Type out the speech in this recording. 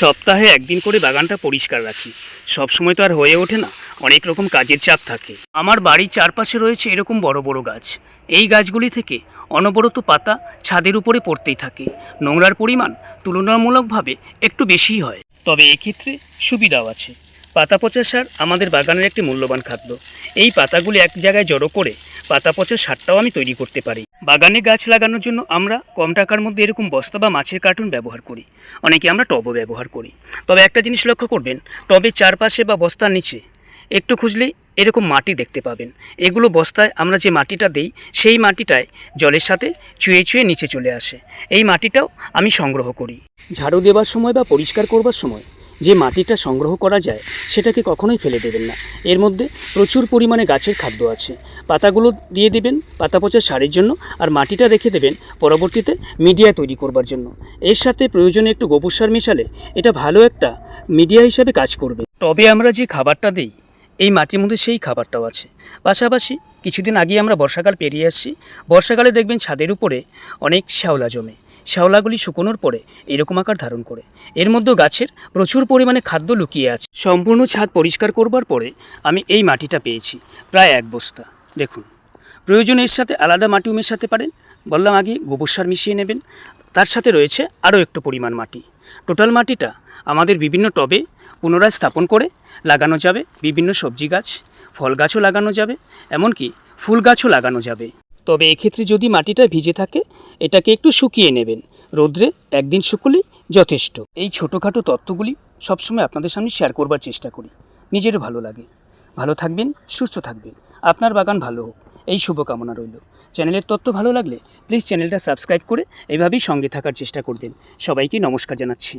সপ্তাহে একদিন করে বাগানটা পরিষ্কার রাখি। সব সময় তো আর হয়ে ওঠে না, অনেক রকম কাজের চাপ থাকে। আমার বাড়ির চারপাশে রয়েছে এরকম বড় বড় গাছ। এই গাছগুলি থেকে অনবরত পাতা ছাদের উপরে পড়তেই থাকে। নোংরার পরিমাণ তুলনামূলকভাবে একটু বেশিই হয়। তবে এক্ষেত্রে সুবিধাও আছে। পাতা পচা সার আমাদের বাগানের একটি মূল্যবান খাদ্য। এই পাতাগুলি এক জায়গায় জড়ো করে পাতা পচা সারটাও আমি তৈরি করতে পারি। বাগানে গাছ লাগানোর জন্য আমরা কম টাকার মধ্যে এরকম বস্তা বা মাছের কার্টুন ব্যবহার করি। অনেকে আমরা টবও ব্যবহার করি। তবে একটা জিনিস লক্ষ্য করবেন, টবের চারপাশে বা বস্তার নিচে একটু খুঁজলেই এরকম মাটি দেখতে পাবেন। এগুলো বস্তায় আমরা যে মাটিটা দেই, সেই মাটিটায় জলের সাথে চুয়ে চুয়ে নিচে চলে আসে। এই মাটিটাও আমি সংগ্রহ করি। ঝাড়ু দেওয়ার সময় বা পরিষ্কার করবার সময় যে মাটিটা সংগ্রহ করা যায়, সেটাকে কখনোই ফেলে দেবেন না। এর মধ্যে প্রচুর পরিমাণে গাছের খাদ্য আছে। পাতাগুলো দিয়ে দেবেন, পাতা পচা সারের জন্য, আর মাটিটা রেখে দেবেন পরবর্তীতে মিডিয়া তৈরি করবার জন্য। এর সাথে প্রয়োজনে একটু গোবর সার মেশালে এটা ভালো একটা মিডিয়া হিসাবে কাজ করবে। তবে আমরা যে খাবারটা দিই, এই মাটির মধ্যে সেই খাবারটাও আছে। পাশাপাশি কিছুদিন আগে আমরা বর্ষাকাল পেরিয়ে আসছি। বর্ষাকালে দেখবেন ছাদের উপরে অনেক শ্যাওলা জমে। শ্যাওলাগুলি শুকোনোর পরে এরকম আকার ধারণ করে। এর মধ্যে গাছের প্রচুর পরিমাণে খাদ্য লুকিয়ে আছে। সম্পূর্ণ ছাদ পরিষ্কার করবার পরে আমি এই মাটিটা পেয়েছি, প্রায় এক বস্তা। দেখুন প্রয়োজন এর সাথে আলাদা মাটিও মেশাতে পারেন, বললাম আগে গোবর সার মিশিয়ে নেবেন, তার সাথে রয়েছে আরও একটু পরিমাণ মাটি। টোটাল মাটিটা আমাদের বিভিন্ন টবে পুনরায় স্থাপন করে লাগানো যাবে, বিভিন্ন সবজি গাছ, ফল গাছও লাগানো যাবে, এমনকি ফুল গাছও লাগানো যাবে। তবে এক্ষেত্রে যদি মাটিটা ভিজে থাকে, এটাকে একটু শুকিয়ে নেবেন। রোদ্রে একদিন শুকলেই যথেষ্ট। এই ছোটোখাটো তত্ত্বগুলি সবসময় আপনাদের সামনে শেয়ার করবার চেষ্টা করি। নিজেরও ভালো লাগে। ভালো থাকবেন, সুস্থ থাকবেন। আপনার বাগান ভালো হোক। এই শুভকামনা রইল। চ্যানেলের তথ্য ভালো লাগলে প্লিজ চ্যানেলটা সাবস্ক্রাইব করে এভাবেই সঙ্গে থাকার চেষ্টা করবেন। সবাইকে নমস্কার জানাচ্ছি।